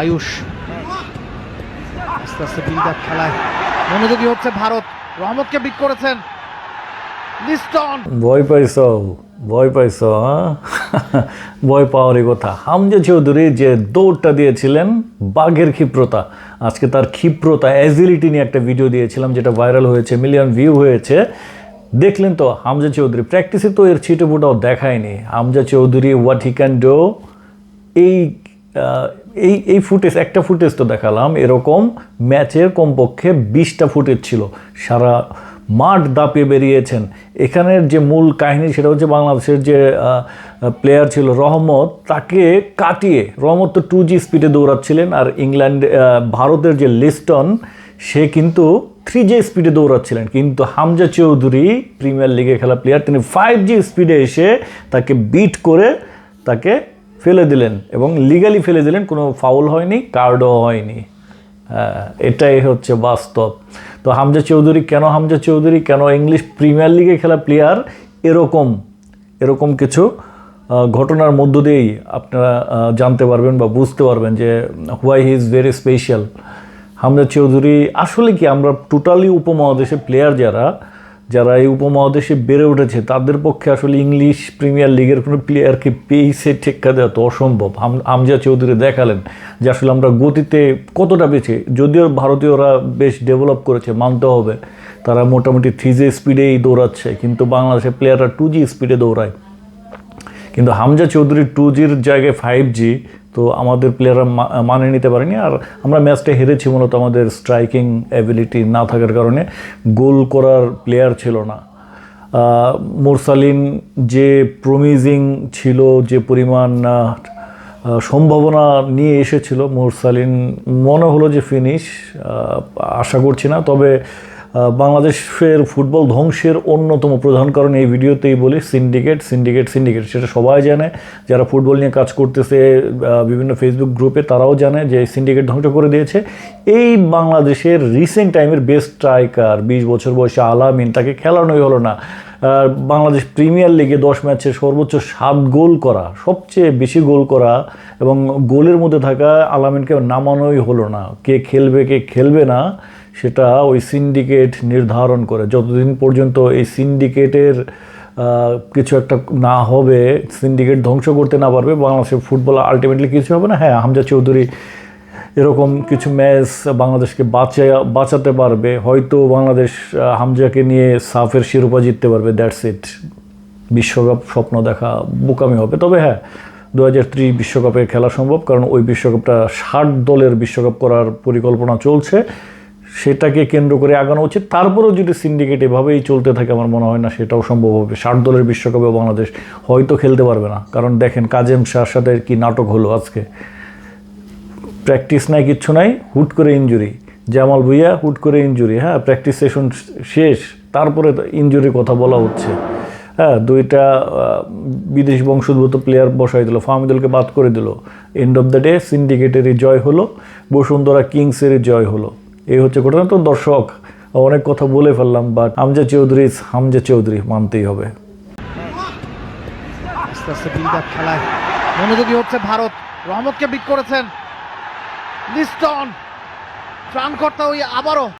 আয়ুষ। আস্তে আস্তে build up খেলায়। মনোযোগী হচ্ছে ভারত। রহমতকে বিট করেছেন লিস্টন। ভয় পাইছ ভয় পাইছ হ্যাঁ? ভয় পাওয়ারই কথা। হামজা চৌধুরী যে দৌড়টা দিয়েছিলেন, বাঘের ক্ষিপ্রতা। আজকে তার ক্ষিপ্রতা অ্যাজিলিটি নিয়ে একটা ভিডিও দিয়েছিলাম, যেটা ভাইরাল হয়েছে মিলিয়ন ভিউ হয়েছে। দেখলেন তো, হামজা চৌধুরী প্র্যাকটিসে তো এর ছিটে ফোটাও দেখায়নি। Hamza Chowdhury what he can do এই এই এই ফুটেজ, একটা ফুটেজ তো দেখালাম, এরকম ম্যাচের কমপক্ষে বিশটা ফুটেজ ছিল। সারা মাঠ দাপিয়ে বেরিয়েছেন। এখানের যে মূল কাহিনী সেটা হচ্ছে বাংলাদেশের যে প্লেয়ার ছিল রহমত, তাকে কাটিয়ে, রহমত তো টু জি স্পিডে দৌড়াচ্ছিলেন আর ইংল্যান্ড ভারতের যে লিস্টন, সে কিন্তু থ্রি জি স্পিডে দৌড়াচ্ছিলেন। কিন্তু হামজা চৌধুরী প্রিমিয়ার লিগে খেলা প্লেয়ার তিনি ফাইভ জি স্পিডে এসে তাকে বিট করে তাকে ফেলে দিলেন এবং লিগালি ফেলে দিলেন কোনো ফাউল হয়নি কার্ডও হয়নি। হ্যাঁ, এটাই হচ্ছে বাস্তব। তো হামজা চৌধুরী কেন হামজা চৌধুরী কেন ইংলিশ প্রিমিয়ার লিগে খেলা প্লেয়ার এরকম এরকম কিছু ঘটনার মধ্য দিয়েই আপনারা জানতে পারবেন বা বুঝতে পারবেন যে why he is very special Hamza Chowdhury আসলে কি আমরা টোটালি উপমহাদেশে প্লেয়ার যারা যারা এই উপমহাদেশে বেড়ে উঠেছে, তাদের পক্ষে আসলে ইংলিশ প্রিমিয়ার লিগের কোনো প্লেয়ারকে পেইসে ঠেক্কা দেওয়া তো অসম্ভব। হামজা চৌধুরী দেখালেন যে আসলে আমরা গতিতে কতটা বেঁচে, যদিও ভারতীয়রা বেশ ডেভেলপ করেছে, মানতে হবে। তারা মোটামুটি থ্রি জি স্পিডেই দৌড়াচ্ছে, কিন্তু বাংলাদেশের প্লেয়াররা টু জি স্পিডে দৌড়ায়। কিন্তু হামজা চৌধুরী টু জির জায়গায় ফাইভ জি তো আমাদের প্লেয়াররা মানে নিতে পারেনি। আর আমরা ম্যাচটা হেরেছি মূলত আমাদের স্ট্রাইকিং অ্যাবিলিটি না থাকার কারণে। গোল করার প্লেয়ার ছিল না। মোরসালিন যে প্রমিজিং ছিল, যে পরিমাণ সম্ভাবনা নিয়ে এসেছিল, মোরসালিন মনে হলো যে ফিনিশ আশা করছি না। তবে বাংলাদেশের ফুটবল ধ্বংসের অন্যতম প্রধান কারণ এই ভিডিওতেই বলি সিন্ডিকেট সিন্ডিকেট সিন্ডিকেট সেটা সবাই জানে। যারা ফুটবল নিয়ে কাজ করতেছে বিভিন্ন ফেসবুক গ্রুপে তারাও জানে যে সিন্ডিকেট ধ্বংস করে দিয়েছে। এই বাংলাদেশের রিসেন্ট টাইমের বেস্ট স্ট্রাইকার বিশ বছর বয়সে আলামিন, তাকে খেলানোই হলো না। বাংলাদেশ প্রিমিয়ার লিগে দশ ম্যাচে সর্বোচ্চ সাত গোল করা, সবচেয়ে বেশি গোল করা এবং গোলের মধ্যে থাকা আলামিনকে নামানোই হলো না। কে খেলবে কে খেলবে না সেটা ওই সিন্ডিকেট নির্ধারণ করে। যতদিন পর্যন্ত এই সিন্ডিকেটের কিছু একটা না হবে সিন্ডিকেট ধ্বংস করতে না পারবে, বাংলাদেশের ফুটবল আলটিমেটলি কিছু হবে না। হ্যাঁ হামজা চৌধুরী এরকম কিছু ম্যাচ বাংলাদেশকে বাঁচা, বাঁচাতে পারবে। হয়তো বাংলাদেশ হামজাকে নিয়ে সাফের শিরোপা জিততে পারবে দ্যাটস ইট বিশ্বকাপ স্বপ্ন দেখা বোকামি হবে। তবে হ্যাঁ দু হাজার ত্রিশ বিশ্বকাপে খেলা সম্ভব, কারণ ওই বিশ্বকাপটা ষাট দলের বিশ্বকাপ করার পরিকল্পনা চলছে। সেটাকে কেন্দ্র করে আগানো উচিত। তারপরেও যদি সিন্ডিকেট এভাবেই চলতে থাকে, আমার মনে হয় না সেটাও সম্ভব হবে। ষাট দলের বিশ্বকাপে বাংলাদেশ হয়তো খেলতে পারবে না। কারণ দেখেন, কাজেম শাহর সাথে কি নাটক হলো আজকে। প্র্যাকটিস নাই, কিচ্ছু নাই, হুট করে ইঞ্জুরি জামাল ভুইয়া, হুট করে ইঞ্জুরি হ্যাঁ প্র্যাকটিস সেশন শেষ, তারপরে ইঞ্জুরির কথা বলা হচ্ছে। হ্যাঁ দুইটা বিদেশ বংশোদ্ভূত প্লেয়ার বসাই দিল, ফাহমিদুলকে বাদ করে দিল। এন্ড অফ দ্য ডে সিন্ডিকেটেরই জয় হলো, বসুন্ধরা কিংসেরই জয় হলো। এই হচ্ছে ঘটনা। তো দর্শক, অনেক কথা বলে ফেললাম বাট হামজা চৌধুরী হামজা চৌধুরী মানতেই হবে। আস্তে আস্তে বিল্ড আপ খেলায়। মনোযোগী হচ্ছে ভারত। রহমতকে বিট করেছেন। লিস্টন, ত্রাণকর্তা ওই আবারও।